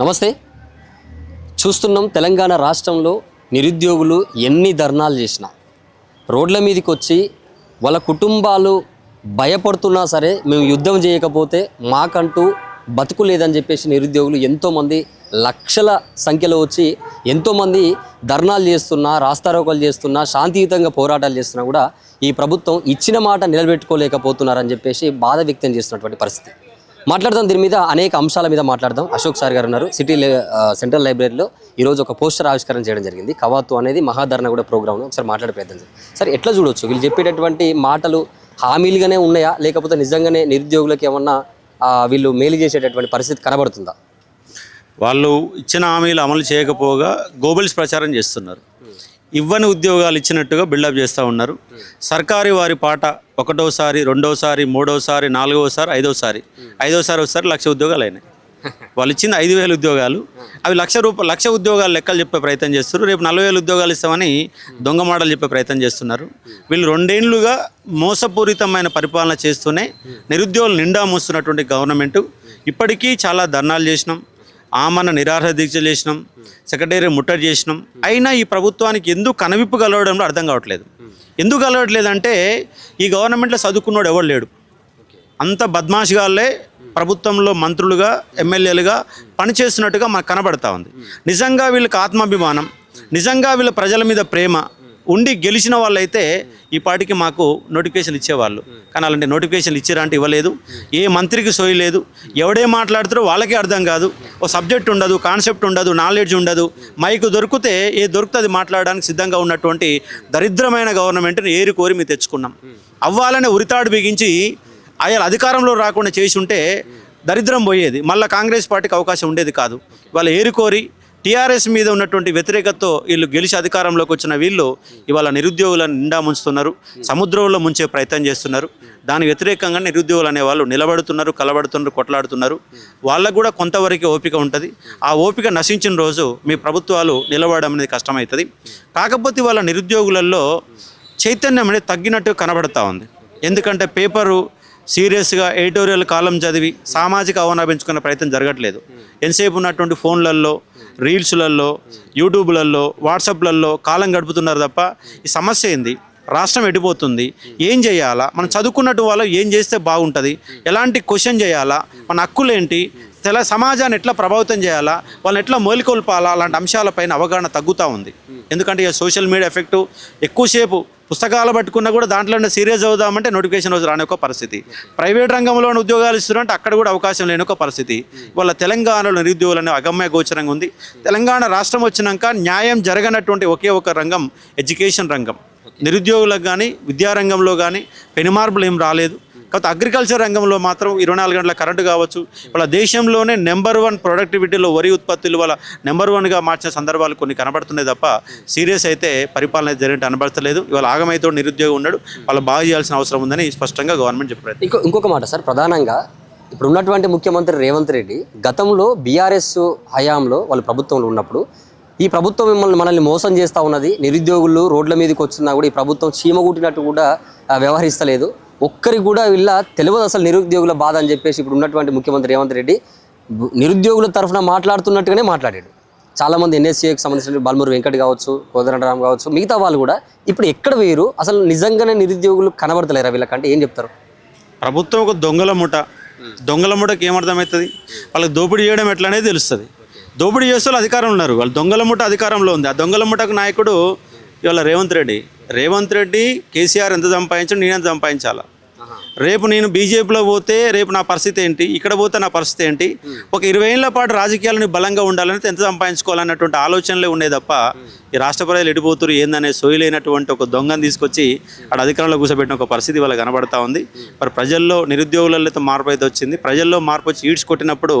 నమస్తే. చూస్తున్నాం తెలంగాణ రాష్ట్రంలో నిరుద్యోగులు ఎన్ని ధర్నాలు చేసినా. రోడ్ల మీదకి వచ్చి వాళ్ళ కుటుంబాలు భయపడుతున్నా సరే మేము యుద్ధం చేయకపోతే మాకంటూ బతుకు లేదని చెప్పేసి నిరుద్యోగులు ఎంతోమంది లక్షల సంఖ్యలో వచ్చి ఎంతోమంది ధర్నాలు చేస్తున్నా రాస్తారోకలు చేస్తున్నా శాంతియుతంగా పోరాటాలు చేస్తున్నా కూడా ఈ ప్రభుత్వం ఇచ్చిన మాట నిలబెట్టుకోలేకపోతున్నారని చెప్పేసి బాధ వ్యక్తం చేస్తున్నటువంటి పరిస్థితి. మాట్లాడదాం దీని మీద అనేక అంశాల మీద మాట్లాడదాం. అశోక్ సార్ గారు ఉన్నారు. సిటీ సెంట్రల్ లైబ్రరీలో ఈరోజు ఒక పోస్టర్ ఆవిష్కరణ చేయడం జరిగింది. కవాతు అనేది మహాధరణ కూడా ప్రోగ్రామ్. ఒకసారి మాట్లాడే ప్రయత్నం సార్ ఎట్లా చూడొచ్చు? వీళ్ళు చెప్పేటటువంటి మాటలు హామీలుగానే ఉన్నాయా? లేకపోతే నిజంగానే నిరుద్యోగులకు ఏమన్నా వీళ్ళు మేలు చేసేటటువంటి పరిస్థితి కనబడుతుందా? వాళ్ళు ఇచ్చిన హామీలు అమలు చేయకపోగా గోబల్స్ ప్రచారం చేస్తున్నారు. ఇవ్వని ఉద్యోగాలు ఇచ్చినట్టుగా బిల్డప్ చేస్తూ ఉన్నారు. సర్కారీ వారి పాట ఒకటోసారి రెండోసారి మూడోసారి నాలుగోసారి ఐదోసారి. ఐదోసారి ఒకసారి లక్ష ఉద్యోగాలు అయినాయి. వాళ్ళు ఇచ్చింది ఐదు వేల ఉద్యోగాలు. అవి లక్ష రూప లక్ష ఉద్యోగాలు లెక్కలు చెప్పే ప్రయత్నం చేస్తారు రేపు నలభై వేల ఉద్యోగాలు ఇస్తామని దొంగ మాటలు చెప్పే ప్రయత్నం చేస్తున్నారు. వీళ్ళు రెండేండ్లుగా మోసపూరితమైన పరిపాలన చేస్తూనే నిరుద్యోగులు నిండా మూస్తున్నటువంటి గవర్నమెంట్. ఇప్పటికీ చాలా ధర్నాలు చేసినాం. ఆమన్న నిరాహార దీక్ష చేసినాం సెక్రటరీ ముట్టడి చేసినాం. అయినా ఈ ప్రభుత్వానికి ఎందుకు కనవిప్పు కలవడంలో అర్థం కావట్లేదు. ఎందుకు కలవట్లేదు అంటే ఈ గవర్నమెంట్లో చదువుకున్నోడు ఎవడు లేడు. అంత బద్మాష్గాళ్ళే ప్రభుత్వంలో మంత్రులుగా ఎమ్మెల్యేలుగా పనిచేస్తున్నట్టుగా మనకు కనబడతా ఉంది. నిజంగా వీళ్ళకి ఆత్మాభిమానం నిజంగా వీళ్ళ ప్రజల మీద ప్రేమ ఉండి గెలిచిన వాళ్ళైతే ఈ పాటికి మాకు నోటిఫికేషన్ ఇచ్చేవాళ్ళు. కానీ అలాంటి నోటిఫికేషన్లు ఇచ్చారంటే ఇవ్వలేదు. ఏ మంత్రికి సోయి లేదు. ఎవడే మాట్లాడుతారో వాళ్ళకే అర్థం కాదు. ఓ సబ్జెక్ట్ ఉండదు కాన్సెప్ట్ ఉండదు నాలెడ్జ్ ఉండదు. మైక్ దొరికితే ఏ దొరుకుతుంది మాట్లాడడానికి సిద్ధంగా ఉన్నటువంటి దరిద్రమైన గవర్నమెంట్ని ఏరి కోరి మేము తెచ్చుకున్నాం. అవ్వాలనే ఉరితాడు బిగించి ఆయన అధికారంలో రాకుండా చేసి ఉంటే దరిద్రం పోయేది. మళ్ళీ కాంగ్రెస్ పార్టీకి అవకాశం ఉండేది కాదు. వాళ్ళు ఏరుకోరి టీఆర్ఎస్ మీద ఉన్నటువంటి వ్యతిరేకతతో వీళ్ళు గెలిచి అధికారంలోకి వచ్చిన వీళ్ళు ఇవాళ నిరుద్యోగులను నిండా ముంచుతున్నారు సముద్రంలో ముంచే ప్రయత్నం చేస్తున్నారు. దాని వ్యతిరేకంగా నిరుద్యోగులు అనే వాళ్ళు నిలబడుతున్నారు కలబడుతున్నారు కొట్లాడుతున్నారు. వాళ్ళకు కూడా కొంతవరకు ఓపిక ఉంటుంది. ఆ ఓపిక నశించిన రోజు మీ ప్రభుత్వాలు నిలబడడం అనేది కష్టమవుతుంది కాకపోతే వాళ్ళ నిరుద్యోగులలో చైతన్యం అనేది తగ్గినట్టు కనబడతా ఉంది. ఎందుకంటే పేపరు సీరియస్గా ఎడిటోరియల్ కాలం చదివి సామాజిక అవనాభించుకునే ప్రయత్నం జరగట్లేదు. ఎంతసేపు ఉన్నటువంటి ఫోన్లలో రీల్స్లలో యూట్యూబ్లలో వాట్సాప్లలో కాలం గడుపుతున్నారు తప్ప ఈ సమస్య ఏంది? రాష్ట్రం ఎడిపోతుంది ఏం చేయాలా? మనం చదువుకున్నట్టు వాళ్ళు ఏం చేస్తే బాగుంటుంది? ఎలాంటి క్వశ్చన్ చేయాలా? మన హక్కులేంటి? తెల సమాజాన్ని ఎట్లా ప్రభావితం చేయాలా? వాళ్ళని ఎట్లా మేలుకొల్పాలా? అలాంటి అంశాలపైన అవగాహన తగ్గుతూ ఉంది. ఎందుకంటే ఇక సోషల్ మీడియా ఎఫెక్టు ఎక్కువసేపు పుస్తకాలు పట్టుకున్నా కూడా దాంట్లోనే సీరియస్ అవుదామంటే నోటిఫికేషన్ రోజు రాని ఒక పరిస్థితి. ప్రైవేట్ రంగంలో ఉద్యోగాలు ఇస్తున్నారంటే అక్కడ కూడా అవకాశం లేని ఒక పరిస్థితి. వాళ్ళ తెలంగాణలో నిరుద్యోగులు అనే అగమ్య గోచరంగా ఉంది. తెలంగాణ రాష్ట్రం వచ్చినాక న్యాయం జరగనటువంటి ఒకే ఒక రంగం ఎడ్యుకేషన్ రంగం. నిరుద్యోగులకు కానీ విద్యారంగంలో కానీ పెనుమార్పులు ఏం రాలేదు. కాకపోతే అగ్రికల్చర్ రంగంలో మాత్రం ఇరవై నాలుగు గంటల కరెంటు కావచ్చు. వాళ్ళ దేశంలోనే నెంబర్ వన్ ప్రొడక్టివిటీలో వరి ఉత్పత్తులు వాళ్ళ నెంబర్ వన్గా మార్చిన సందర్భాలు కొన్ని కనబడుతున్నాయి తప్ప సీరియస్ అయితే పరిపాలన జరిగినట్టు కనబడతలేదు ఇవాళ ఆగమైతో నిరుద్యోగం ఉన్నాడు. వాళ్ళు బాగా చేయాల్సిన అవసరం ఉందని స్పష్టంగా గవర్నమెంట్ చెప్పారు ఇంకో ఇంకొక మాట సార్. ప్రధానంగా ఇప్పుడు ఉన్నటువంటి ముఖ్యమంత్రి రేవంత్ రెడ్డి గతంలో బీఆర్ఎస్ హయాంలో వాళ్ళ ప్రభుత్వంలో ఉన్నప్పుడు ఈ ప్రభుత్వం మిమ్మల్ని మనల్ని మోసం చేస్తూ ఉన్నది. నిరుద్యోగులు రోడ్ల మీదకి వచ్చినా కూడా ఈ ప్రభుత్వం చీమగుట్టినట్టు కూడా వ్యవహరిస్తలేదు. ఒక్కరికి కూడా వీళ్ళ తెలియదు అసలు నిరుద్యోగుల బాధ అని చెప్పేసి ఇప్పుడు ఉన్నటువంటి ముఖ్యమంత్రి రేవంత్ రెడ్డి నిరుద్యోగుల తరఫున మాట్లాడుతున్నట్టుగానే మాట్లాడాడు. చాలామంది ఎన్ఎస్సీకి సంబంధించిన బల్మూరు వెంకట్ కావచ్చు కోదండరామ్ కావచ్చు మిగతా వాళ్ళు కూడా ఇప్పుడు ఎక్కడ వేరు అసలు నిజంగానే నిరుద్యోగులు కనబడతలేరా వీళ్ళకంటే? ఏం చెప్తారు? ప్రభుత్వం ఒక దొంగల ముఠ. దొంగల ముఠకి ఏమర్థమవుతుంది వాళ్ళకి దోపిడీ చేయడం ఎట్లనే తెలుస్తుంది. దోపిడీ చేస్తే వాళ్ళు అధికారంలో ఉన్నారు. వాళ్ళు దొంగల ముఠ అధికారంలో ఉంది. ఆ దొంగల ముఠకు నాయకుడు ఇవాళ రేవంత్ రెడ్డి. రేవంత్ రెడ్డి కేసీఆర్ ఎంత సంపాదించాడు నేనెంత సంపాదించాలా? రేపు నేను బీజేపీలో పోతే రేపు నా పరిస్థితి ఏంటి? ఇక్కడ పోతే నా పరిస్థితి ఏంటి? ఒక ఇరవై ఏళ్ళ పాటు రాజకీయాలను బలంగా ఉండాలని ఎంత సంపాదించుకోవాలన్నటువంటి ఆలోచనలే ఉండే తప్ప ఈ రాష్ట్ర ప్రజలు ఎడిపోతురు ఏందనే సోయిలైనటువంటి ఒక దొంగను తీసుకొచ్చి అక్కడ అధికారంలో కూర్చోబెట్టిన ఒక పరిస్థితి వాళ్ళ కనబడతా ఉంది. మరి ప్రజల్లో నిరుద్యోగులలో మార్పు అయితే వచ్చింది. ప్రజల్లో మార్పు వచ్చి ఈడ్చి కొట్టినప్పుడు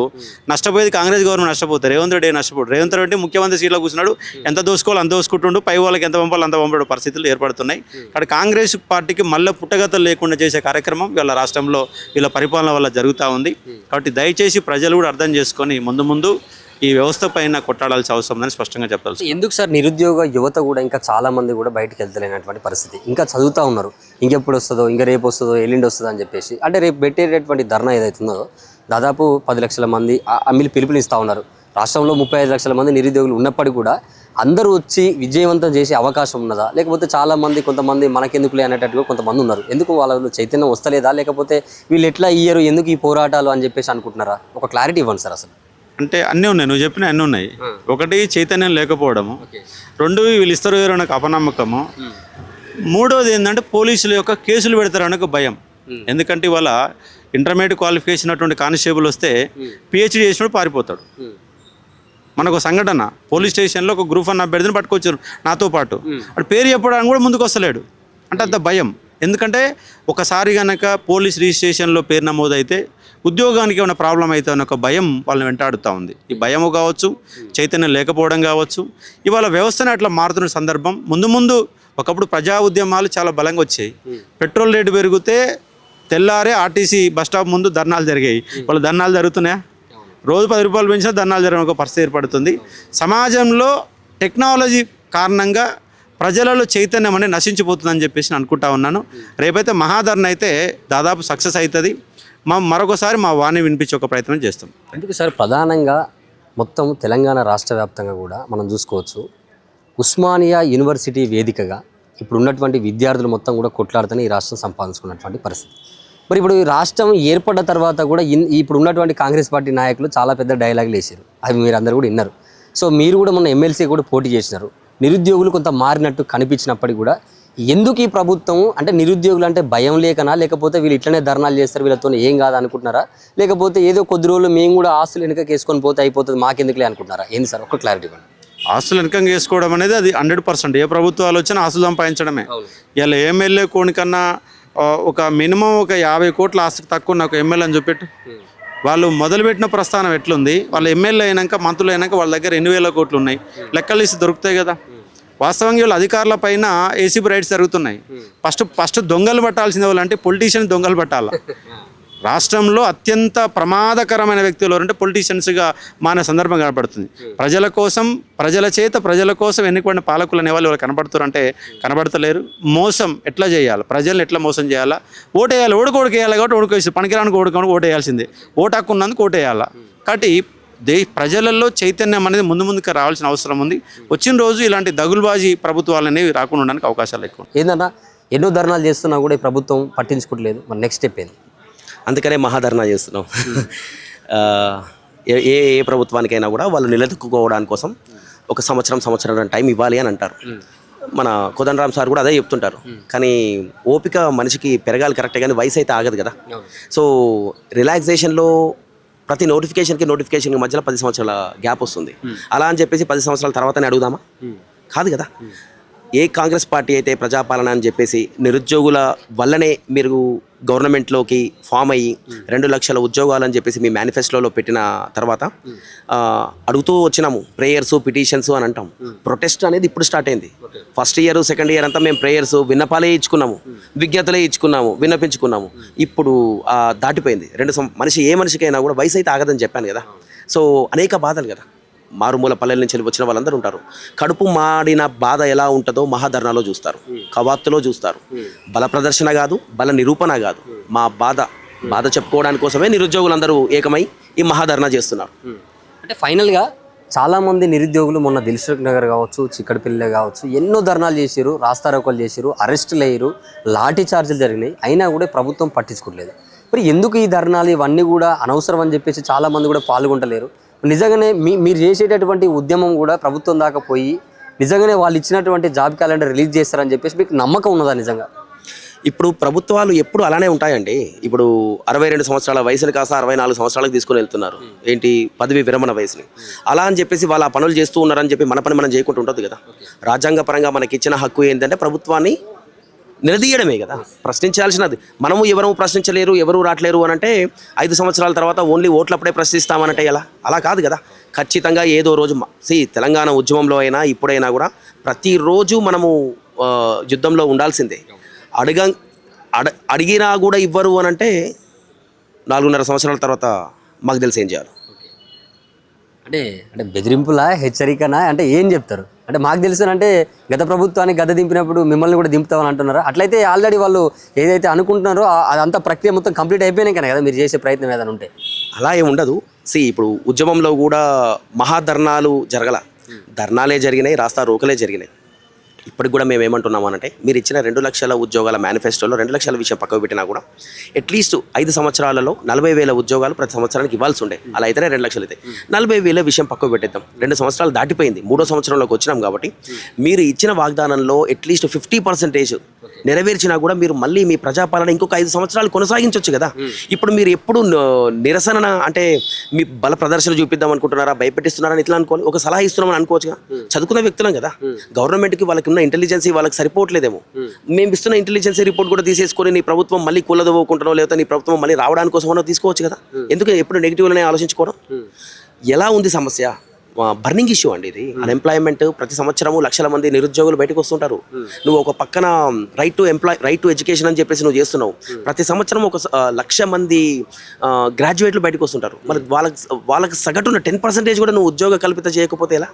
నష్టపోయేది కాంగ్రెస్ గవర్నమెంట్ నష్టపోతారు రేవంత్ రెడ్డి నష్టపోడు. రేవంత్ రెడ్డి ముఖ్యమంత్రి సీట్లో కూర్చున్నాడు. ఎంత దోసుకోవాలి అంత దోసుకుంటుండు. పై వాళ్ళకి ఎంత పంపాలి అంత పంపడం పరిస్థితులు ఏర్పడుతున్నాయి. అక్కడ కాంగ్రెస్ పార్టీకి మళ్ళీ పుట్టగతలు లేకుండా చేసే కార్యక్రమం వీళ్ళ రాష్ట్రంలో వీళ్ళ పరిపాలన వల్ల జరుగుతూ ఉంది. కాబట్టి దయచేసి ప్రజలు కూడా అర్థం చేసుకొని ముందు ముందు ఈ వ్యవస్థ పైన కొట్టాడాల్సిన అవసరం ఉందని స్పష్టంగా చెప్పాల్సి ఎందుకు సార్ నిరుద్యోగ యువత కూడా ఇంకా చాలా మంది కూడా బయటకు వెళ్తలేనటువంటి పరిస్థితి? ఇంకా చదువుతా ఉన్నారు. ఇంకెప్పుడు వస్తుందో ఇంకా రేపు వస్తుందో ఎల్లుండి వస్తుందో అని చెప్పేసి. అంటే రేపు పెట్టేటటువంటి ధర్నా ఏదైతుందో దాదాపు పది లక్షల మంది ఆ- అమ్మిలి పిలుపునిస్తూ ఉన్నారు. రాష్ట్రంలో ముప్పై ఐదు లక్షల మంది నిరుద్యోగులు ఉన్నప్పటికీ కూడా అందరూ వచ్చి విజయవంతం చేసే అవకాశం ఉన్నదా? లేకపోతే చాలా మంది కొంతమంది మనకెందుకులే అనేటట్టుగా కొంతమంది ఉన్నారు. ఎందుకు వాళ్ళలో చైతన్యం వస్తలేదా? లేకపోతే వీళ్ళు ఎట్లా ఇయ్యరు? ఎందుకు ఈ పోరాటాలు అని చెప్పేసి అనుకుంటున్నారా? ఒక క్లారిటీ ఇవ్వండి సార్ అసలు. అంటే అన్నీ ఉన్నాయి. నువ్వు చెప్పిన అన్నీ ఉన్నాయి. ఒకటి చైతన్యం లేకపోవడము. రెండు వీళ్ళు ఇస్తారు వేరు నాకు అపనమ్మకము. మూడోది ఏంటంటే పోలీసుల యొక్క కేసులు పెడతారని ఒక భయం. ఎందుకంటే ఇవాళ ఇంటర్మీడియట్ క్వాలిఫికేషన్ అటువంటి కానిస్టేబుల్ వస్తే పిహెచ్డీ చేసినప్పుడు పారిపోతాడు. మనకు ఒక సంఘటన. పోలీస్ స్టేషన్లో ఒక గ్రూప్ వన్ అభ్యర్థిని పట్టుకొచ్చారు నాతో పాటు. వాడు పేరు చెప్పడానికి కూడా ముందుకు వస్తలేడు. అంటే అంత భయం. ఎందుకంటే ఒకసారి కనుక పోలీస్ రిజిస్ట్రేషన్లో పేరు నమోదైతే ఉద్యోగానికి ఏమైనా ప్రాబ్లం అయితే అనే ఒక భయం వాళ్ళని వెంటాడుతూ ఉంది. ఈ భయం కావచ్చు చైతన్యం లేకపోవడం కావచ్చు ఇవాళ వ్యవస్థను అట్లా మారుతున్న సందర్భం. ముందు ముందు ఒకప్పుడు ప్రజా ఉద్యమాలు చాలా బలంగా వచ్చాయి. పెట్రోల్ రేటు పెరిగితే తెల్లారే ఆర్టీసీ బస్ స్టాప్ ముందు ధర్నాలు జరిగాయి. వాళ్ళు ధర్నాలు జరుగుతున్నాయా? రోజు పది రూపాయలు పెంచినా ధర్నాలు జరగడం ఒక పరిస్థితి ఏర్పడుతుంది. సమాజంలో టెక్నాలజీ కారణంగా ప్రజలలో చైతన్యం అనేది నశించిపోతుందని చెప్పేసి నేను అనుకుంటా ఉన్నాను. రేపైతే మహాధరణ అయితే దాదాపు సక్సెస్ అవుతుంది. మా మరొకసారి మా వాణి వినిపించే ఒక ప్రయత్నం చేస్తాం. అందుకే సార్? ప్రధానంగా మొత్తం తెలంగాణ రాష్ట్ర వ్యాప్తంగా కూడా మనం చూసుకోవచ్చు. ఉస్మానియా యూనివర్సిటీ వేదికగా ఇప్పుడు ఉన్నటువంటి విద్యార్థులు మొత్తం కూడా కొట్లాడుతూనే ఈ రాష్ట్రం సంపాదించుకున్నటువంటి పరిస్థితి. మరి ఇప్పుడు రాష్ట్రం ఏర్పడ్డ తర్వాత కూడా ఇన్- ఇప్పుడు ఉన్నటువంటి కాంగ్రెస్ పార్టీ నాయకులు చాలా పెద్ద డైలాగులు వేసారు అవి మీరు అందరు కూడా విన్నారు. సో మీరు కూడా మొన్న ఎమ్మెల్సీ కూడా పోటీ చేసినారు. నిరుద్యోగులు కొంత మారినట్టు కనిపించినప్పటికీ కూడా ఎందుకు ఈ ప్రభుత్వం అంటే నిరుద్యోగులు అంటే భయం లేకనా లేకపోతే వీళ్ళు ఇట్లనే ధర్నాలు చేస్తారు వీళ్ళతో ఏం కాదు అనుకుంటున్నారా లేకపోతే ఏదో కొద్ది రోజులు మేము కూడా ఆస్తులు వెనుక వేసుకొని పోతే అయిపోతుంది మాకెందుకులే అనుకుంటున్నారా? ఏంది సార్? ఒక క్లారిటీ ఇవ్వండి. ఆస్తులు ఇన్కమ్ చేసుకోవడం అనేది అది హండ్రెడ్ పర్సెంట్ ఏ ప్రభుత్వాలు వచ్చినా ఆస్తులు సంపాదించడమే. ఇలా ఎమ్మెల్యే కోనికన్నా ఆ, ఒక మినిమం ఒక యాభై కోట్ల ఆస్తికి తక్కువ నాకు ఎమ్మెల్యే అని చూపెట్టు. వాళ్ళు మొదలుపెట్టిన ప్రస్థానం ఎట్లుంది? వాళ్ళు ఎమ్మెల్యే అయినాక మంత్రులు అయినాక వాళ్ళ దగ్గర ఎన్ని వేల కోట్లు ఉన్నాయి? లెక్కలు ఇస్తే దొరుకుతాయి కదా. వాస్తవంగా వీళ్ళ అధికారుల పైన ఏసీబీ రైట్స్ జరుగుతున్నాయి. ఫస్ట్ ఫస్ట్ దొంగలు పట్టాల్సింది వాళ్ళంటే పొలిటీషియన్ దొంగలు పట్టాలా? రాష్ట్రంలో అత్యంత ప్రమాదకరమైన వ్యక్తులు ఎవరంటే పొలిటీషియన్స్గా మానే సందర్భం కనబడుతుంది ప్రజల కోసం ప్రజల చేత ప్రజల కోసం ఎన్నికబడిన పాలకులు అనే వాళ్ళు కనబడుతారు అంటే కనబడతలేరు. మోసం ఎట్లా చేయాలి? ప్రజల్ని ఎట్లా మోసం చేయాలా? ఓటేయాలి ఓడికి ఓడికేయాలి కాబట్టి ఓడుకోవచ్చు పనికిరానికి ఓడుకొని ఓటేయాల్సిందే. ఓటు హక్కు ఉన్నందుకు ఓటేయాలా? కాబట్టి దే ప్రజలలో చైతన్యం అనేది ముందు ముందుకు రావాల్సిన అవసరం ఉంది. వచ్చిన రోజు ఇలాంటి దగులుబాజీ ప్రభుత్వాలు అనేవి రాకుండా ఉండడానికి అవకాశాలు ఎక్కువ. ఏందన్నా ఎన్నో ధర్నాలు చేస్తున్నా కూడా ఈ ప్రభుత్వం పట్టించుకోవట్లేదు. మరి నెక్స్ట్ స్టెప్ ఏంది? అందుకనే మహాధర్నా చేస్తున్నాం. ఏ ఏ ప్రభుత్వానికైనా కూడా వాళ్ళు నిలదొక్కుకోవడానికి కోసం ఒక సంవత్సరం సంవత్సరం టైం ఇవ్వాలి అని అంటారు. మన కోదండరామ్ సార్ కూడా అదే చెప్తుంటారు. కానీ ఓపిక మనిషికి పెరగాలి కరెక్టే కానీ వయసు అయితే ఆగదు కదా. సో రిలాక్సేషన్లో ప్రతి నోటిఫికేషన్కి నోటిఫికేషన్కి మధ్యలో పది సంవత్సరాల గ్యాప్ వస్తుంది. అలా అని చెప్పేసి పది సంవత్సరాల తర్వాతనే అడుగుదామా? కాదు కదా. ఏ కాంగ్రెస్ పార్టీ అయితే ప్రజాపాలన అని చెప్పేసి నిరుద్యోగుల వల్లనే మీరు గవర్నమెంట్లోకి ఫామ్ అయ్యి రెండు లక్షల ఉద్యోగాలు అని చెప్పేసి మీ మేనిఫెస్టోలో పెట్టిన తర్వాత అడుగుతూ వచ్చినాము ప్రేయర్స్ పిటిషన్స్ అని అంటాం. ప్రొటెస్ట్ అనేది ఇప్పుడు స్టార్ట్ అయింది. ఫస్ట్ ఇయర్ సెకండ్ ఇయర్ అంతా మేము ప్రేయర్స్ విన్నపాలే ఇచ్చుకున్నాము విజ్ఞతలే ఇచ్చుకున్నాము విన్నపించుకున్నాము. ఇప్పుడు దాటిపోయింది. రెండు మనిషి ఏ మనిషికైనా కూడా వయసు అయితే ఆగదని చెప్పాను కదా. సో అనేక బాధలు కదా. మారుమూల పల్లెల నుంచి వచ్చిన వాళ్ళందరూ ఉంటారు. కడుపు మాడిన బాధ ఎలా ఉంటుందో మహాధర్నాలో చూస్తారు. కవాత్తులో చూస్తారు. బల ప్రదర్శన కాదు బల నిరూపణ కాదు. మా బాధ బాధ చెప్పుకోవడానికి కోసమే నిరుద్యోగులందరూ ఏకమై ఈ మహాధర్నా చేస్తున్నారు. అంటే ఫైనల్గా చాలామంది నిరుద్యోగులు మొన్న దిల్సుఖ్ నగర్ కావచ్చు చిక్కడపల్లి కావచ్చు ఎన్నో ధర్నాలు చేశారు రాస్తారోకలు చేశారు అరెస్టులు అయ్యారు లాఠీ చార్జీలు జరిగినాయి. అయినా కూడా ప్రభుత్వం పట్టించుకోవట్లేదు. మరి ఎందుకు ఈ ధర్నాలు ఇవన్నీ కూడా అనవసరం అని చెప్పేసి చాలామంది కూడా పాల్గొంటలేరు? నిజంగానే మీ మీరు చేసేటటువంటి ఉద్యమం కూడా ప్రభుత్వం దాకా పోయి నిజంగానే వాళ్ళు ఇచ్చినటువంటి జాబ్ క్యాలెండర్ రిలీజ్ చేస్తారని చెప్పేసి మీకు నమ్మకం ఉన్నదా నిజంగా? ఇప్పుడు ప్రభుత్వాలు ఎప్పుడు అలానే ఉంటాయండి. ఇప్పుడు అరవై రెండు సంవత్సరాల వయసుని కాస్త అరవై నాలుగు సంవత్సరాలకు తీసుకొని వెళ్తున్నారు. ఏంటి? పదవి విరమణ వయసుని. అలా అని చెప్పేసి వాళ్ళు ఆ పనులు చేస్తూ ఉన్నారని చెప్పి మన పని మనం చేయకుండా ఉంటుంది కదా. రాజ్యాంగ పరంగా మనకి ఇచ్చిన హక్కు ఏంటంటే ప్రభుత్వాన్ని నిలదీయడమే కదా. ప్రశ్నించాల్సినది. మనము ఎవరు ప్రశ్నించలేరు ఎవరు రావట్లేరు అని అంటే ఐదు సంవత్సరాల తర్వాత ఓన్లీ ఓట్లప్పుడే ప్రశ్నిస్తామనంటే ఎలా? అలా కాదు కదా. ఖచ్చితంగా ఏదో రోజు సి తెలంగాణ ఉద్యమంలో అయినా ఇప్పుడైనా కూడా ప్రతిరోజు మనము యుద్ధంలో ఉండాల్సిందే. అడగ అడ అడిగినా కూడా ఇవ్వరు అని అంటే నాలుగున్నర సంవత్సరాల తర్వాత మాకు తెలిసి ఏం చేయాలి? అంటే అంటే బెదిరింపులా హెచ్చరికనా? అంటే ఏం చెప్తారు? అంటే మాకు తెలుసు అంటే గత ప్రభుత్వాన్ని గత దింపినప్పుడు మిమ్మల్ని కూడా దింపుతామని అంటున్నారు? అట్లయితే ఆల్రెడీ వాళ్ళు ఏదైతే అనుకుంటున్నారో అదంతా ప్రక్రియ మొత్తం కంప్లీట్ అయిపోయినాయి కదా మీరు చేసే ప్రయత్నం ఏదైనా ఉంటే. అలా ఏమి ఉండదు. సి ఇప్పుడు ఉద్యమంలో కూడా మహాధర్నాలు జరగల. ధర్నాలే జరిగినాయి రాస్తా రోకలే జరిగినాయి. ఇప్పటికి కూడా మేము ఏమంటున్నాం అంటే మీరు ఇచ్చిన రెండు లక్షల ఉద్యోగాల మేనిఫెస్టోలో రెండు లక్షల విషయం పక్కకు పెట్టినా కూడా అట్లీస్ట్ ఐదు సంవత్సరాలలో నలభై వేల ఉద్యోగాలు ప్రతి సంవత్సరానికి ఇవ్వాల్సి ఉండే. అలా అయితేనే రెండు లక్షలు అయితే. నలభై వేల విషయం పక్కకు పెట్టేద్దాం. రెండు సంవత్సరాలు దాటిపోయింది. మూడో సంవత్సరంలోకి వచ్చినాం కాబట్టి మీరు ఇచ్చిన వాగ్దానంలో అట్లీస్ట్ ఫిఫ్టీ పర్సెంటేజ్ నెరవేర్చినా కూడా మీరు మళ్ళీ మీ ప్రజాపాలన ఇంకొక ఐదు సంవత్సరాలు కొనసాగించవచ్చు కదా. ఇప్పుడు మీరు ఎప్పుడు నిరసన అంటే మీ బల ప్రదర్శన చూపిద్దాం అనుకుంటున్నారా భయపెట్టిస్తున్నారని ఇట్లా అనుకోవాలి. ఒక సలహా ఇస్తున్నామని అనుకోవచ్చుగా. చదువుకున్న వ్యక్తులం కదా. గవర్నమెంట్కి వాళ్ళకి ఉన్న ఇంటెలిజెన్సీ వాళ్ళకి సరిపోవట్లేదేమో. మేము ఇస్తున్న ఇంటెలిజెన్సీ రిపోర్ట్ కూడా తీసేసుకొని నీ ప్రభుత్వం మళ్ళీ కూలదవ్వకుంటున్నావు లేకపోతే నీ ప్రభుత్వం మళ్ళీ రావడానికి కోసమో తీసుకోవచ్చు కదా? ఎందుకు ఎప్పుడు నెగిటివ్లోనే ఆలోచించుకోవడం? ఎలా ఉంది సమస్య? బర్నింగ్ ఇష్యూ అండి ఇది. అన్ఎంప్లాయ్మెంట్ ప్రతి సంవత్సరము లక్షల మంది నిరుద్యోగులు బయటకు వస్తుంటారు. నువ్వు ఒక పక్కన right to employ right to education అని చెప్పేసి నువ్వు చేస్తున్నావు. ప్రతి సంవత్సరం ఒక లక్ష మంది గ్రాడ్యుయేట్లు బయటకు వస్తుంటారు. మరి వాళ్ళకి వాళ్ళకి సగటున టెన్ పర్సెంటేజ్ కూడా నువ్వు ఉద్యోగ కల్పిత చేయకపోతే ఎలా?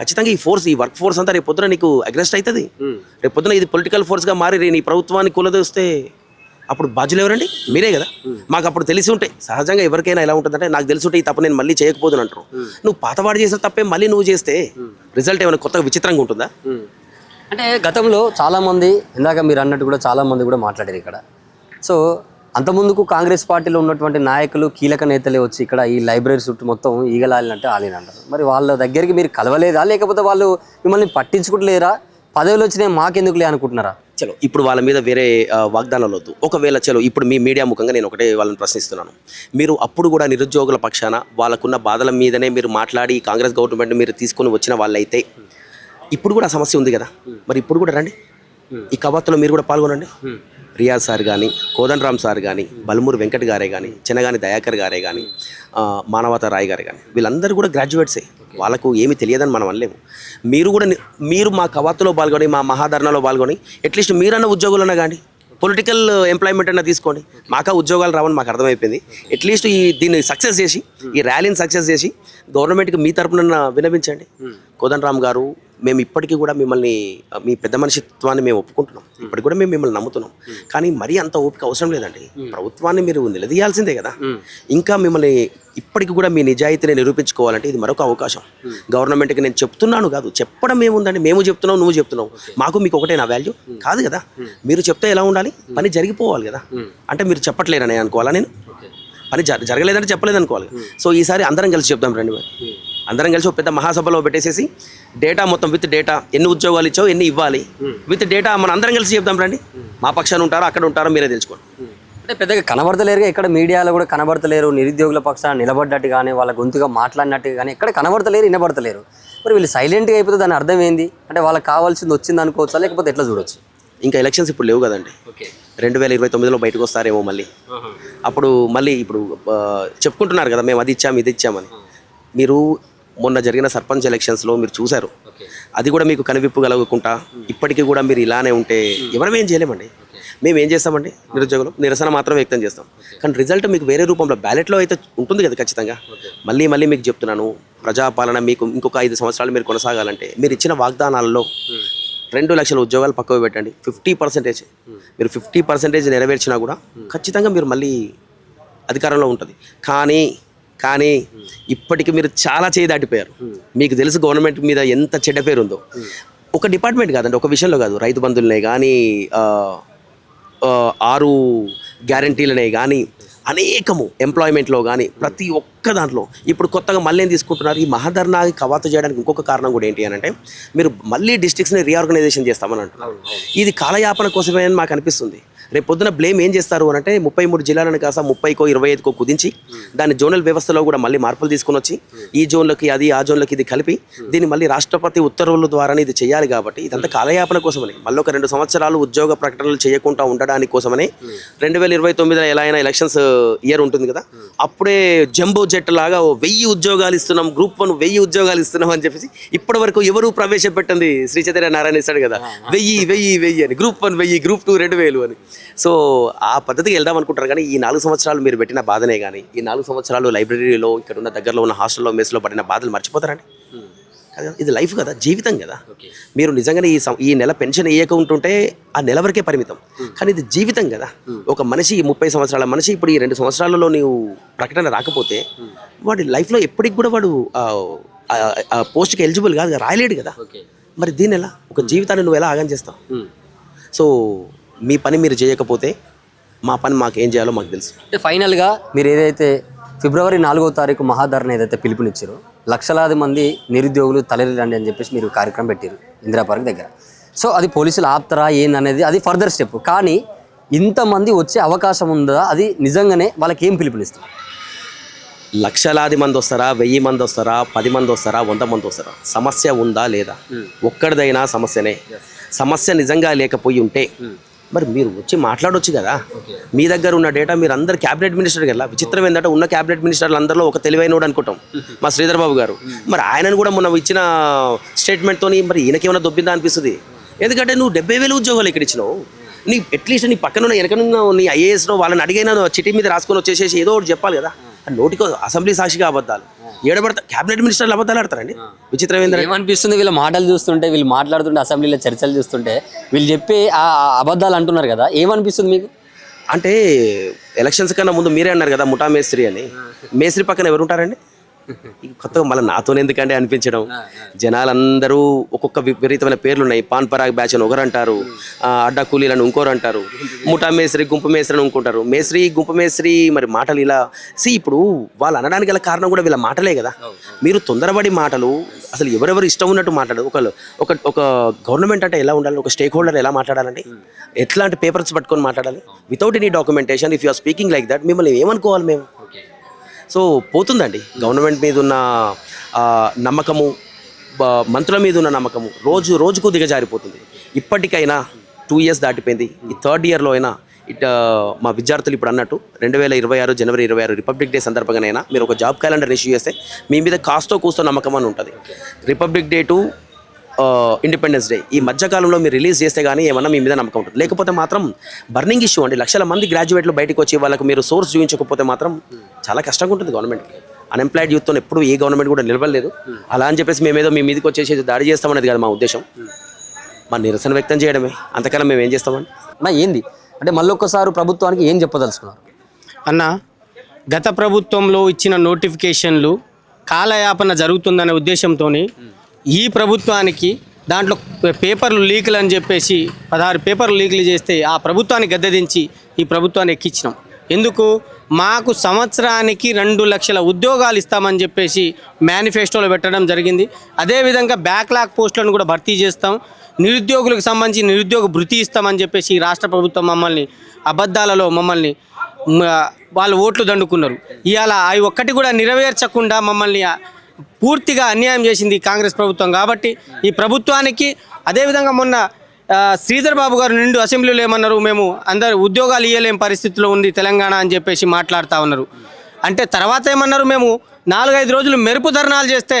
ఖచ్చితంగా ఈ ఫోర్స్ ఈ వర్క్ ఫోర్స్ అంతా రేపు పొద్దున నీకు అగ్రెస్ట్ అవుతుంది. రేపు పొద్దున ఇది పొలిటికల్ ఫోర్స్గా మారి నీ ప్రభుత్వాన్ని కూలదోస్తే అప్పుడు బాధ్యులు ఎవరండి? మీరే కదా. మాకు అప్పుడు తెలిసి ఉంటే సహజంగా ఎవరికైనా ఎలా ఉంటుందంటే నాకు తెలిసి ఉంటే ఈ తప్పు నేను మళ్ళీ చేయకపోదును అంటారు. నువ్వు పాతవాడు చేసిన తప్పే మళ్ళీ నువ్వు చేస్తే రిజల్ట్ ఏమైనా కొత్తగా విచిత్రంగా ఉంటుందా? అంటే గతంలో చాలామంది ఇందాక మీరు అన్నట్టు కూడా చాలామంది కూడా మాట్లాడారు ఇక్కడ. సో అంతకుముందుకు కాంగ్రెస్ పార్టీలో ఉన్నటువంటి నాయకులు కీలక నేతలే వచ్చి ఇక్కడ ఈ లైబ్రరీ చుట్టూ మొత్తం ఈగలాలినట్టు ఆలినంటారు. మరి వాళ్ళ దగ్గరికి మీరు కలవలేదా? లేకపోతే వాళ్ళు మిమ్మల్ని పట్టించుకుంటలేరా? పదవులు వచ్చినాయి మాకెందుకులే అనుకుంటున్నారా? చలో ఇప్పుడు వాళ్ళ మీద వేరే వాగ్దానాలు వద్దు. ఒకవేళ చలో ఇప్పుడు మీ మీడియా ముఖంగా నేను ఒకటే వాళ్ళని ప్రశ్నిస్తున్నాను. మీరు అప్పుడు కూడా నిరుద్యోగుల పక్షాన వాళ్ళకున్న బాధల మీదనే మీరు మాట్లాడి కాంగ్రెస్ గవర్నమెంట్ మీరు తీసుకొని వచ్చిన వాళ్ళైతే ఇప్పుడు కూడా ఆ సమస్య ఉంది కదా? మరి ఇప్పుడు కూడా రండి. ఈ కవాతులో మీరు కూడా పాల్గొనండి. రియాజ్ సార్ కానీ కోదండరామ్ సార్ కానీ బల్మూరు వెంకట్ గారే కానీ చిన్నగాని దయాకర్ గారే కానీ మానవత రాయ్ గారే కానీ వీళ్ళందరూ కూడా గ్రాడ్యుయేట్సే. వాళ్ళకు ఏమి తెలియదని మనం అనలేము. మీరు కూడా మీరు మా కవాతులో పాల్గొని మా మహాధర్నాలో పాల్గొని అట్లీస్ట్ మీరన్న ఉద్యోగులన్నా కానీ పొలిటికల్ ఎంప్లాయ్మెంట్ అన్న తీసుకోండి. మాకా ఉద్యోగాలు రావని మాకు అర్థమైపోయింది. అట్లీస్ట్ ఈ దీన్ని సక్సెస్ చేసి ఈ ర్యాలీని సక్సెస్ చేసి గవర్నమెంట్కి మీ తరపున వినవించండి కోదండరామ్ గారు మేము ఇప్పటికీ కూడా మిమ్మల్ని మీ పెద్ద మనిషిత్వాన్ని మేము ఒప్పుకుంటున్నాం. ఇప్పటికి కూడా మేము మిమ్మల్ని నమ్ముతున్నాం. కానీ మరీ అంత ఓపిక అవసరం లేదండి. ప్రభుత్వాన్ని మీరు నిలదీయాల్సిందే కదా. ఇంకా మిమ్మల్ని ఇప్పటికి కూడా మీ నిజాయితీని నిరూపించుకోవాలంటే ఇది మరొక అవకాశం. గవర్నమెంట్కి నేను చెప్తున్నాను కాదు చెప్పడం ఏముందండి? మేము చెప్తున్నాం నువ్వు చెప్తున్నావు. మాకు మీకు ఒకటే నా వాల్యూ. కాదు కదా. మీరు చెప్తే ఎలా ఉండాలి? పని జరిగిపోవాలి కదా. అంటే మీరు చెప్పట్లేరని అనుకోవాలా నేను? పని జర జరగలేదంటే చెప్పలేదు అనుకోవాలి. సో ఈసారి అందరం కలిసి చెప్దాం రండి మరి. అందరం కలిసి ఒక పెద్ద మహాసభలో పెట్టేసేసి డేటా మొత్తం విత్ డేటా ఎన్ని ఉద్యోగాలు ఇచ్చావు ఎన్ని ఇవ్వాలి విత్ డేటా మన అందరం కలిసి చెప్దాం రండి. మా పక్షాన ఉంటారో అక్కడ ఉంటారో మీరే తెలుసుకోండి. అంటే పెద్దగా కనబడతలేరుగా ఇక్కడ మీడియాలో కూడా కనబడతలేరు నిరుద్యోగుల పక్షాన నిలబడ్డట్టు కానీ వాళ్ళ గొంతుగా మాట్లాడినట్టు కానీ ఎక్కడ కనబడతలేరు వినబడతలేరు. మరి వీళ్ళు సైలెంట్గా అయిపోతే దాని అర్థం ఏంది? అంటే వాళ్ళకి కావాల్సింది వచ్చింది అనుకోవచ్చా లేకపోతే ఎట్లా చూడొచ్చు? ఇంకా ఎలక్షన్స్ ఇప్పుడు లేవు కదండి. రెండు వేల ఇరవై తొమ్మిదిలో బయటకు వస్తారేమో మళ్ళీ అప్పుడు మళ్ళీ ఇప్పుడు చెప్పుకుంటున్నారు కదా మేము అది ఇచ్చాము ఇది ఇచ్చామని. మీరు మొన్న జరిగిన సర్పంచ్ ఎలక్షన్స్లో మీరు చూశారు. అది కూడా మీకు కనువిప్పు కలగకుండా ఇప్పటికీ కూడా మీరు ఇలానే ఉంటే ఎవరం ఏం చేయలేమండి. మేము ఏం చేస్తామండి? నిరుద్యోగులు నిరసన మాత్రం వ్యక్తం చేస్తాం. కానీ రిజల్ట్ మీకు వేరే రూపంలో బ్యాలెట్లో అయితే ఉంటుంది కదా ఖచ్చితంగా. మళ్ళీ మళ్ళీ మీకు చెప్తున్నాను ప్రజాపాలన మీకు ఇంకొక ఐదు సంవత్సరాలు మీరు కొనసాగాలంటే మీరు ఇచ్చిన వాగ్దానాలలో రెండు లక్షల ఉద్యోగాలు పక్కకు పెట్టండి. Fifty percentage. మీరు ఫిఫ్టీ పర్సెంటేజ్ నెరవేర్చినా కూడా ఖచ్చితంగా మీరు మళ్ళీ అధికారంలో ఉంటుంది. కానీ కానీ ఇప్పటికి మీరు చాలా చేయి దాటిపోయారు. మీకు తెలుసు గవర్నమెంట్ మీద ఎంత చెడ్డ పేరు ఉందో. ఒక డిపార్ట్మెంట్ కాదండి ఒక విషయంలో కాదు. రైతు బంధువులనే కానీ ఆరు గ్యారంటీలనే కానీ అనేకము ఎంప్లాయ్మెంట్లో కానీ ప్రతి ఒక్క దాంట్లో. ఇప్పుడు కొత్తగా మళ్ళీ ఏం తీసుకుంటున్నారు? ఈ మహాధర్నా కవాతు చేయడానికి ఇంకొక కారణం కూడా ఏంటి అని అంటే మీరు మళ్ళీ డిస్ట్రిక్ట్స్ని రీఆర్గనైజేషన్ చేస్తామని అంటున్నారు. ఇది కాలయాపన కోసమే అని మాకు అనిపిస్తుంది. రేపు పొద్దున బ్లేమ్ ఏం చేస్తారు అని అంటే ముప్పై మూడు జిల్లాలను కాస్త ముప్పైకో ఇరవై ఐదుకో కుదించి దాన్ని జోనల్ వ్యవస్థలో కూడా మళ్ళీ మార్పులు తీసుకొని వచ్చి ఈ జోన్లకి అది ఆ జోన్లకి ఇది కలిపి దీన్ని మళ్ళీ రాష్ట్రపతి ఉత్తర్వుల ద్వారానే ఇది చేయాలి కాబట్టి ఇదంతా కాలయాపన కోసమని. మళ్ళీ ఒక రెండు సంవత్సరాలు ఉద్యోగ ప్రకటనలు చేయకుండా ఉండడానికి కోసమని. రెండు వేల ఇరవై తొమ్మిదిలో ఎలా అయినా ఎలక్షన్స్ ఇయర్ ఉంటుంది కదా అప్పుడే జంబో జెట్ లాగా వెయ్యి ఉద్యోగాలు ఇస్తున్నాం గ్రూప్ వన్ వెయ్యి ఉద్యోగాలు ఇస్తున్నాం అని చెప్పేసి ఇప్పటి వరకు ఎవరు ప్రవేశపెట్టింది? శ్రీ చైతన్య నారాయణ ఇస్తాడు కదా వెయ్యి వెయ్యి వెయ్యి అని. గ్రూప్ వన్ వెయ్యి గ్రూప్ టూ రెండు వేలు అని. సో ఆ పద్ధతికి వెళ్దాం అనుకుంటారు కానీ ఈ నాలుగు సంవత్సరాలు మీరు పెట్టిన బాధనే కానీ ఈ నాలుగు సంవత్సరాలు లైబ్రరీలో ఇక్కడ ఉన్న దగ్గరలో ఉన్న హాస్టల్లో మెస్లో పడిన బాధలు మర్చిపోతారండి? కదా, ఇది లైఫ్ కదా జీవితం కదా. మీరు నిజంగానే ఈ సం- ఈ నెల పెన్షన్ వేయకుంటుంటే ఆ నెల వరకే పరిమితం. కానీ ఇది జీవితం కదా. ఒక మనిషి ఈ ముప్పై సంవత్సరాల మనిషి ఇప్పుడు ఈ రెండు సంవత్సరాలలో నీవు ప్రకటన రాకపోతే వాడి లైఫ్లో ఎప్పటికి కూడా వాడు పోస్ట్కి ఎలిజిబుల్ కాదు రాయలేడు కదా. మరి దీని ఎలా? ఒక జీవితాన్ని నువ్వు ఎలా ఆగం చేస్తావు? సో మీ పని మీరు చేయకపోతే మా పని మాకు ఏం చేయాలో మాకు తెలుసు. అంటే ఫైనల్గా మీరు ఏదైతే ఫిబ్రవరి నాలుగో తారీఖు మహాధరణ ఏదైతే పిలుపునిచ్చారో లక్షలాది మంది నిరుద్యోగులు తలెరండి అని చెప్పేసి మీరు కార్యక్రమం పెట్టారు ఇందిరా పార్క్ దగ్గర. సో అది పోలీసులు ఆపుతారా ఏందనేది అది ఫర్దర్ స్టెప్ కానీ ఇంతమంది వచ్చే అవకాశం ఉందా అది నిజంగానే వాళ్ళకి ఏం పిలుపునిస్తుంది లక్షలాది మంది వస్తారా వెయ్యి మంది వస్తారా పది మంది వస్తారా వంద మంది వస్తారా? సమస్య ఉందా లేదా? ఒక్కడిదైనా సమస్యనే. సమస్య నిజంగా లేకపోయి ఉంటే మరి మీరు వచ్చి మాట్లాడొచ్చు కదా? మీ దగ్గర ఉన్న డేటా మీరు అందరు క్యాబినెట్ మినిస్టర్ కదా విచిత్రం ఏంటంటే ఉన్న క్యాబినెట్ మినిస్టర్లు అందరిలో ఒక తెలివైనోడు అనుకుంటాం మా శ్రీధర్ బాబు గారు. మరి ఆయనను కూడా మొన్న ఇచ్చిన స్టేట్మెంట్తోని మరి ఈయనకేమైనా దొబ్బిందా అనిపిస్తుంది? ఎందుకంటే నువ్వు డెబ్బై వేలు ఉద్యోగాలు ఇక్కడ ఇచ్చినావు? నీ అట్లీస్ట్ నీ పక్కన ఉన్న వెనకనున్న నీ ఐఏఎస్లో వాళ్ళని అడిగైనా చిటి మీద రాసుకొని వచ్చేసేసి ఏదో ఒకటి చెప్పాలి కదా? నోటికో అసెంబ్లీ సాక్షిగా అబద్ధాలు. ఏడబడతా క్యాబినెట్ మినిస్టర్లు అబద్ధాలు ఆడతారండి? విచిత్రం ఏమనిపిస్తుంది? వీళ్ళ మాటలు చూస్తుంటే వీళ్ళు మాట్లాడుతుంటే అసెంబ్లీలో చర్చలు చూస్తుంటే వీళ్ళు చెప్పే ఆ అబద్ధాలు అంటున్నారు కదా ఏమనిపిస్తుంది మీకు? అంటే ఎలక్షన్స్ కన్నా ముందు మీరే అన్నారు కదా ముఠా మేస్త్రి అని. మేస్త్రి పక్కన ఎవరు ఉంటారండి కొత్తగా మళ్ళీ నాతోనే ఎందుకంటే అనిపించడం? జనాలందరూ ఒక్కొక్క విపరీతమైన పేర్లు ఉన్నాయి పాన్ పరాగ్ బ్యాచ్ అని ఒకరు అంటారు అడ్డా కూలీలను ఇంకోరు అంటారు ముఠా మేస్త్రి గుంపు మేస్త్రి అని ఇంకుంటారు మేస్త్రి గుంపు మేస్త్రి మరి మాటలు ఇలా సి ఇప్పుడు వాళ్ళు అనడానికి గల కారణం కూడా వీళ్ళ మాటలే కదా. మీరు తొందరపడి మాటలు అసలు ఎవరెవరు ఇష్టం ఉన్నట్టు మాట్లాడు ఒక ఒక ఒక గవర్నమెంట్ అంటే ఎలా ఉండాలి? ఒక స్టేక్ హోల్డర్ ఎలా మాట్లాడాలండి? ఎట్లాంటి పేపర్స్ పట్టుకొని మాట్లాడాలి? Without any documentation if you are speaking like that మిమ్మల్ని ఏమనుకోవాలి మేము? సో పోతుందండి. గవర్నమెంట్ మీద ఉన్న నమ్మకము మంత్రుల మీద ఉన్న నమ్మకము రోజు రోజుకు దిగజారిపోతుంది. ఇప్పటికైనా టూ ఇయర్స్ దాటిపోయింది. ఈ థర్డ్ ఇయర్లో అయినా ఇట్ మా విద్యార్థులు ఇప్పుడు అన్నట్టు రెండు వేల ఇరవై ఆరు జనవరి ఇరవై ఆరు రిపబ్లిక్ డే సందర్భంగానైనా మీరు ఒక జాబ్ క్యాలెండర్ ఇష్యూ చేస్తే మీ మీద కాస్తో కూస్తో నమ్మకం అని ఉంటుంది. Republic day to independence day ఈ మధ్యకాలంలో మీరు రిలీజ్ చేస్తే కానీ ఏమన్నా మీ మీద నమ్మకం ఉంటుంది. లేకపోతే మాత్రం బర్నింగ్ ఇష్యూ అండి. లక్షల మంది గ్రాడ్యుయేట్లు బయటకు వచ్చి వాళ్ళకు మీరు సోర్స్ చూపించకపోతే మాత్రం చాలా కష్టంగా ఉంటుంది గవర్నమెంట్కి అన్ఎంప్లాయిడ్ యూత్తో ఎప్పుడు ఏ గవర్నమెంట్ కూడా నిలబడలేదు. అలా అని చెప్పేసి మేమేదో మీ మీదకి వచ్చేసి దాడి చేస్తామనేది కాదు మా ఉద్దేశం. మా నిరసన వ్యక్తం చేయడమే. అంతకన్నా మేము ఏం చేస్తామండి? అన్న ఏంది? అంటే మళ్ళొక్కసారి ప్రభుత్వానికి ఏం చెప్పదలుచుకున్నారు? అన్న గత ప్రభుత్వంలో ఇచ్చిన నోటిఫికేషన్లు కాలయాపన జరుగుతుందనే ఉద్దేశంతో ఈ ప్రభుత్వానికి దాంట్లో పేపర్లు లీకులు అని చెప్పేసి పదహారు పేపర్లు లీకులు చేస్తే ఆ ప్రభుత్వాన్ని గద్దెదించి ఈ ప్రభుత్వాన్ని ఎక్కించినాం. ఎందుకు? మాకు సంవత్సరానికి రెండు లక్షల ఉద్యోగాలు ఇస్తామని చెప్పేసి మేనిఫెస్టోలో పెట్టడం జరిగింది. అదేవిధంగా బ్యాక్లాగ్ పోస్టులను కూడా భర్తీ చేస్తాం. నిరుద్యోగులకు సంబంధించి నిరుద్యోగ భృతి ఇస్తామని చెప్పేసి రాష్ట్ర ప్రభుత్వం మమ్మల్ని అబద్ధాలలో మమ్మల్ని వాళ్ళు ఓట్లు దండుకున్నారు. ఇవాళ అవి ఒక్కటి కూడా నెరవేర్చకుండా మమ్మల్ని పూర్తిగా అన్యాయం చేసింది కాంగ్రెస్ ప్రభుత్వం కాబట్టి ఈ ప్రభుత్వానికి అదేవిధంగా మొన్న శ్రీధర్ బాబు గారు నిండు అసెంబ్లీలో ఏమన్నారు మేము అందరు ఉద్యోగాలు ఇవ్వలేని పరిస్థితిలో ఉంది తెలంగాణ అని చెప్పేసి మాట్లాడుతూ ఉన్నారు. అంటే తర్వాత ఏమన్నారు మేము నాలుగైదు రోజులు మెరుపు ధర్నాలు చేస్తే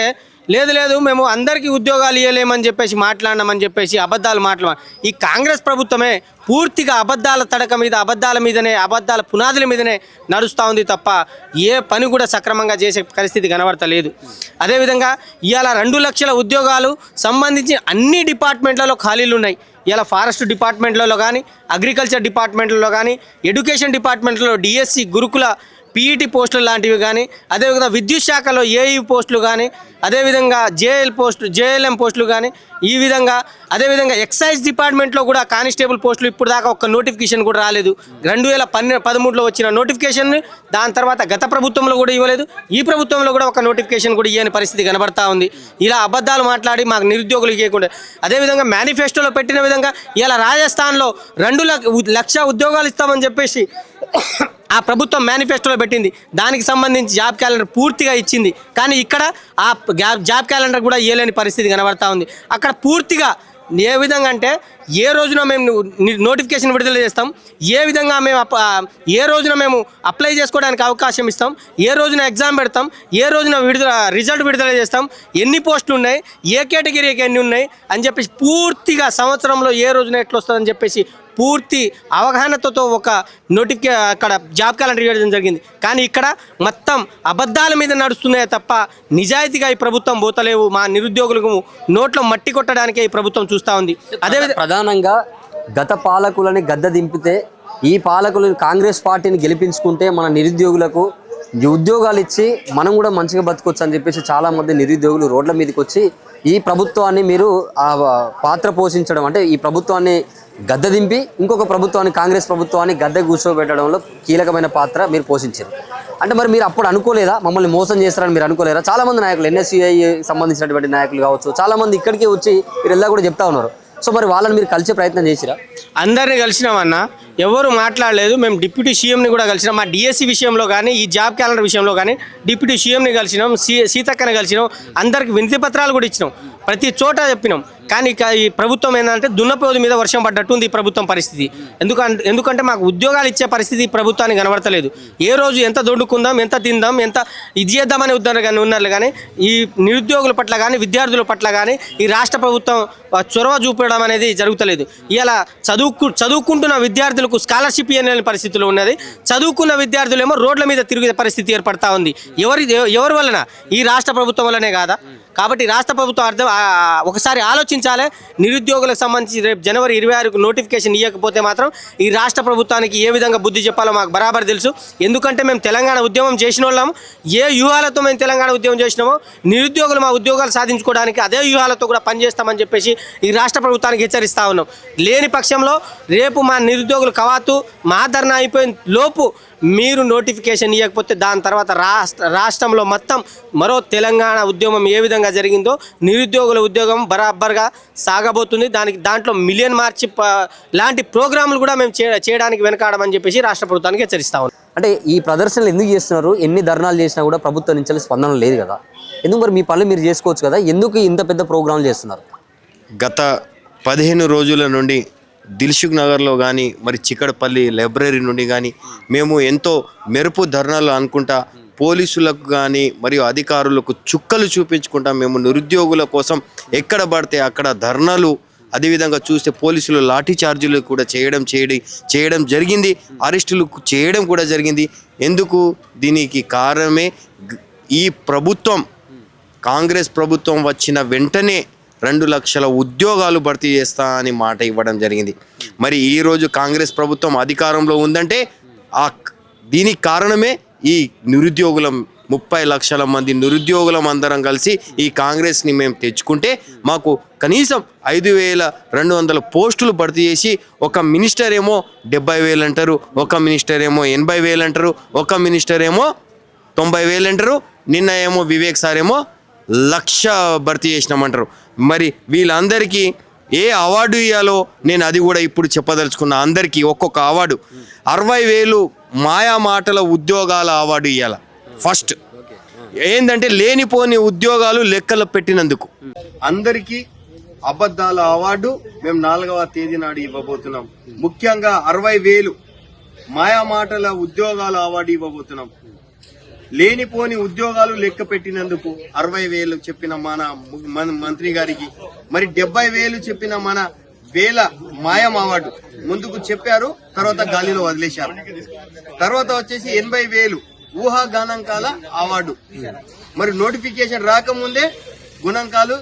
లేదు లేదు మేము అందరికీ ఉద్యోగాలు ఇవ్వలేమని చెప్పేసి మాట్లాడినామని చెప్పేసి అబద్ధాలు మాట్లా ఈ కాంగ్రెస్ ప్రభుత్వమే పూర్తిగా అబద్ధాల తడక మీద అబద్ధాల మీదనే అబద్ధాల పునాదుల మీదనే నడుస్తూ ఉంది తప్ప ఏ పని కూడా సక్రమంగా చేసే పరిస్థితి కనబడతలేదు. అదేవిధంగా ఇవాళ రెండు లక్షల ఉద్యోగాలు సంబంధించి అన్ని డిపార్ట్మెంట్లలో ఖాళీలు ఉన్నాయి. ఇలా ఫారెస్ట్ డిపార్ట్మెంట్లలో కానీ అగ్రికల్చర్ డిపార్ట్మెంట్లలో కానీ ఎడ్యుకేషన్ డిపార్ట్మెంట్లో డిఎస్సి గురుకుల పీఈటీ పోస్టులు లాంటివి కానీ అదేవిధంగా విద్యుత్ శాఖలో ఏఈ పోస్టులు కానీ అదేవిధంగా జేఎల్ పోస్టులు జేఎల్ఎం పోస్టులు కానీ ఈ విధంగా అదేవిధంగా ఎక్సైజ్ డిపార్ట్మెంట్లో కూడా కానిస్టేబుల్ పోస్టులు ఇప్పుడు దాకా ఒక్క నోటిఫికేషన్ కూడా రాలేదు. రెండు వేల పన్నె పదమూడులో వచ్చిన నోటిఫికేషన్ దాని తర్వాత గత ప్రభుత్వంలో కూడా ఇవ్వలేదు. ఈ ప్రభుత్వంలో కూడా ఒక నోటిఫికేషన్ కూడా ఇవ్వని పరిస్థితి కనబడతా ఉంది. ఇలా అబద్ధాలు మాట్లాడి మాకు నిరుద్యోగులు ఇవ్వకుండా అదేవిధంగా మేనిఫెస్టోలో పెట్టిన విధంగా ఇలా రాజస్థాన్లో రెండు లక్ష లక్ష ఉద్యోగాలు ఇస్తామని చెప్పేసి ఆ ప్రభుత్వం మేనిఫెస్టోలో పెట్టింది. దానికి సంబంధించి జాబ్ క్యాలెండర్ పూర్తిగా ఇచ్చింది. కానీ ఇక్కడ ఆ జాబ్ క్యాలెండర్ కూడా ఇవ్వలేని పరిస్థితి కనబడతా ఉంది. అక్కడ పూర్తిగా ఏ విధంగా అంటే ఏ రోజున మేము నోటిఫికేషన్ విడుదల చేస్తాం. ఏ విధంగా మేము అప్- ఏ రోజున మేము అప్లై చేసుకోవడానికి అవకాశం ఇస్తాం. ఏ రోజున ఎగ్జామ్ పెడతాం. ఏ రోజున విడుదల రిజల్ట్ విడుదల చేస్తాం. ఎన్ని పోస్టులు ఉన్నాయి? ఏ కేటగిరీకి ఎన్ని ఉన్నాయి? అని చెప్పేసి పూర్తిగా సంవత్సరంలో ఏ రోజున ఎట్లా వస్తుందని చెప్పేసి పూర్తి అవగాహనతో ఒక నోటిఫికే అక్కడ జాబ్ క్యాలెండర్ ఇవ్వడం జరిగింది. కానీ ఇక్కడ మొత్తం అబద్ధాల మీద నడుస్తున్నాయే తప్ప నిజాయితీగా ఈ ప్రభుత్వం పోతలేవు. మా నిరుద్యోగులకు నోట్లో మట్టి కొట్టడానికే ఈ ప్రభుత్వం చూస్తూ ఉంది. అదే ప్రధానంగా గత పాలకులని గద్ద దింపితే ఈ పాలకులు కాంగ్రెస్ పార్టీని గెలిపించుకుంటే మన నిరుద్యోగులకు ఉద్యోగాలు ఇచ్చి మనం కూడా మంచిగా బతకొచ్చు అని చెప్పేసి చాలా మంది నిరుద్యోగులు రోడ్ల మీదకి వచ్చి ఈ ప్రభుత్వాన్ని మీరు ఆ పాత్ర పోషించడం అంటే ఈ ప్రభుత్వాన్ని గద్ద దింపి ఇంకొక ప్రభుత్వాన్ని కాంగ్రెస్ ప్రభుత్వాన్ని గద్దె కూర్చోబెట్టడంలో కీలకమైన పాత్ర మీరు పోషించారు. అంటే మరి మీరు అప్పుడు అనుకోలేదా? మమ్మల్ని మోసం చేస్తారని మీరు అనుకోలేరా చాలామంది నాయకులు ఎన్ఎస్యుఐ సంబంధించినటువంటి నాయకులు కావచ్చు చాలామంది ఇక్కడికి వచ్చి మీరు ఎలా కూడా చెప్తా ఉన్నారు. సో మరి వాళ్ళని మీరు కలిసే ప్రయత్నం చేసిరా? అందరినీ కలిసినామన్నా ఎవరు మాట్లాడలేదు. మేము డిప్యూటీ సీఎంని కూడా కలిసినాం. మా డిఎస్సి విషయంలో కానీ ఈ జాబ్ క్యాలెండర్ విషయంలో కానీ డిప్యూటీ సీఎంని కలిసినాం సీ సీతక్కని కలిసినాం. అందరికి వినతి పత్రాలు కూడా ఇచ్చినాం. ప్రతి చోట చెప్పినాం. కానీ ఈ ప్రభుత్వం ఏంటంటే దున్నపోదు మీద వర్షం పడ్డట్టు ఉంది ఈ ప్రభుత్వం పరిస్థితి. ఎందుకంటే ఎందుకంటే మాకు ఉద్యోగాలు ఇచ్చే పరిస్థితి ఈ ప్రభుత్వానికి కనబడతలేదు. ఏ రోజు ఎంత దొడుకుందాం ఎంత తిందాం ఎంత ఇది చేద్దామని ఉన్నారు కానీ ఉన్నారు కానీ ఈ నిరుద్యోగుల పట్ల కానీ విద్యార్థుల పట్ల కానీ ఈ రాష్ట్ర ప్రభుత్వం చొరవ చూపడం అనేది జరుగుతలేదు. ఇలా చదువుకు చదువుకుంటున్న విద్యార్థులు విద్యార్థులకు స్కాలర్షిప్ ఇవ్వలేని పరిస్థితులు ఉన్నది. చదువుకున్న విద్యార్థులేమో రోడ్ల మీద తిరిగే పరిస్థితి ఏర్పడతా ఉంది. ఎవరి ఎవరి వలన? ఈ రాష్ట్ర ప్రభుత్వం వల్లనే కాదా? కాబట్టి రాష్ట్ర ప్రభుత్వం అర్థం ఒకసారి ఆలోచించాలి. నిరుద్యోగులకు సంబంధించి రేపు జనవరి ఇరవై ఆరుకు నోటిఫికేషన్ ఇవ్వకపోతే మాత్రం ఈ రాష్ట్ర ప్రభుత్వానికి ఏ విధంగా బుద్ధి చెప్పాలో మాకు బరాబర్ తెలుసు. ఎందుకంటే మేము తెలంగాణ ఉద్యమం చేసిన వాళ్ళం ఏ వ్యూహాలతో మేము తెలంగాణ ఉద్యమం చేసినామో నిరుద్యోగులు మా ఉద్యోగాలు సాధించుకోవడానికి అదే వ్యూహాలతో కూడా పనిచేస్తామని చెప్పేసి ఈ రాష్ట్ర ప్రభుత్వానికి హెచ్చరిస్తా ఉన్నాం. లేని పక్షంలో రేపు మా నిరుద్యోగులు కవాతు మా ధర్నా అయిపోయిన లోపు మీరు నోటిఫికేషన్ ఇవ్వకపోతే దాని తర్వాత రాష్ట్ర రాష్ట్రంలో మొత్తం మరో తెలంగాణ ఉద్యమం ఏ విధంగా జరిగిందో నిరుద్యోగుల ఉద్యోగం బరాబర్గా సాగబోతుంది. దానికి దాంట్లో మిలియన్ మార్చి లాంటి ప్రోగ్రాంలు కూడా మేము చే- చేయడానికి వెనకాడమని చెప్పేసి రాష్ట్ర ప్రభుత్వానికి హెచ్చరిస్తా ఉన్నాం. అంటే ఈ ప్రదర్శనలు ఎందుకు చేస్తున్నారు? ఎన్ని ధర్నాలు చేసినా కూడా ప్రభుత్వం నుంచి స్పందన లేదు కదా. ఎందుకు మరి మీ పనులు మీరు చేసుకోవచ్చు కదా? ఎందుకు ఇంత పెద్ద ప్రోగ్రాంలు చేస్తున్నారు? గత పదిహేను రోజుల నుండి దిల్సుఖ్ నగర్లో కానీ మరి చిక్కడపల్లి లైబ్రరీ నుండి కానీ మేము ఎంతో మెరుపు ధర్నాలు అనుకుంటా పోలీసులకు కానీ మరియు అధికారులకు చుక్కలు చూపించుకుంటా మేము నిరుద్యోగుల కోసం ఎక్కడ పడితే అక్కడ ధర్నాలు అదేవిధంగా చూస్తే పోలీసులు లాఠీ చార్జీలు కూడా చేయడం చేయడం చేయడం జరిగింది అరెస్టులు చేయడం కూడా జరిగింది. ఎందుకు? దీనికి కారణమే ఈ ప్రభుత్వం. కాంగ్రెస్ ప్రభుత్వం వచ్చిన వెంటనే రెండు లక్షల ఉద్యోగాలు భర్తీ చేస్తా అని మాట ఇవ్వడం జరిగింది. మరి ఈరోజు కాంగ్రెస్ ప్రభుత్వం అధికారంలో ఉందంటే ఆ దీనికి కారణమే ఈ నిరుద్యోగుల ముప్పై లక్షల మంది నిరుద్యోగులం అందరం కలిసి ఈ కాంగ్రెస్ని మేము తెచ్చుకుంటే మాకు కనీసం ఐదు వేల రెండు వందల పోస్టులు భర్తీ చేసి ఒక మినిస్టర్ ఏమో డెబ్బై వేలు అంటారు ఒక మినిస్టర్ ఏమో ఎనభై వేలు అంటారు ఒక మినిస్టర్ ఏమో తొంభై వేలు అంటారు నిన్న ఏమో వివేక్ సార్ ఏమో లక్ష భర్తీ చేసినామంటారు. మరి వీళ్ళందరికీ ఏ అవార్డు ఇవ్వాలో నేను అది కూడా ఇప్పుడు చెప్పదలుచుకున్నా అందరికీ ఒక్కొక్క అవార్డు. అరవై వేలు మాయా మాటల ఉద్యోగాల అవార్డు ఇవ్వాల ఫస్ట్. ఏంటంటే లేనిపోని ఉద్యోగాలు లెక్కలు పెట్టినందుకు. అందరికీ అబద్ధాల అవార్డు మేము నాలుగవ తేదీ నాడు ఇవ్వబోతున్నాం. ముఖ్యంగా అరవై వేలు మాయా మాటల ఉద్యోగాల అవార్డు ఇవ్వబోతున్నాం. లేనిపోని ఉద్యోగాలు లెక్క పెట్టినందుకు అరవై వేలు చెప్పిన మన మంత్రి గారికి మరి డెబ్బై వేలు చెప్పిన మన వేల మాయం అవార్డు ముందుకు చెప్పారు తర్వాత గాలిలో వదిలేశారు. తర్వాత వచ్చేసి ఎనభై వేలు ఊహా గణాంకాల అవార్డు. మరి నోటిఫికేషన్ రాకముందే గుణాంకాలు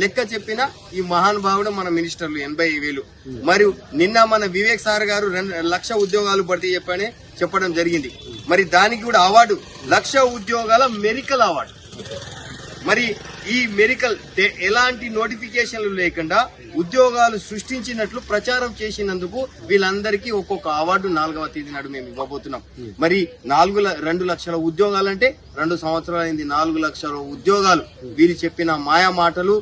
లెక్క చెప్పిన ఈ మహానుభావుడు మన మినిస్టర్లు ఎనభై వేలు. మరియు నిన్న మన వివేక్ సార్ గారు రెండు లక్ష ఉద్యోగాలు భర్తీ చెప్పని చెప్పడం జరిగింది. మరి దానికి కూడా అవార్డు లక్ష ఉద్యోగాల మెరికల్ అవార్డు. మరి ఈ మెరికల్ ఎలాంటి నోటిఫికేషన్లు లేకుండా ఉద్యోగాలు సృష్టించినట్లు ప్రచారం చేసినందుకు వీళ్ళందరికీ ఒక్కొక్క అవార్డు నాలుగవ తేదీ నాడు మేము ఇవ్వబోతున్నాం. మరి నాలుగు రెండు లక్షల ఉద్యోగాలంటే రెండు సంవత్సరాలైంది నాలుగు లక్షల ఉద్యోగాలు. వీళ్ళు చెప్పిన మాయా మాటలు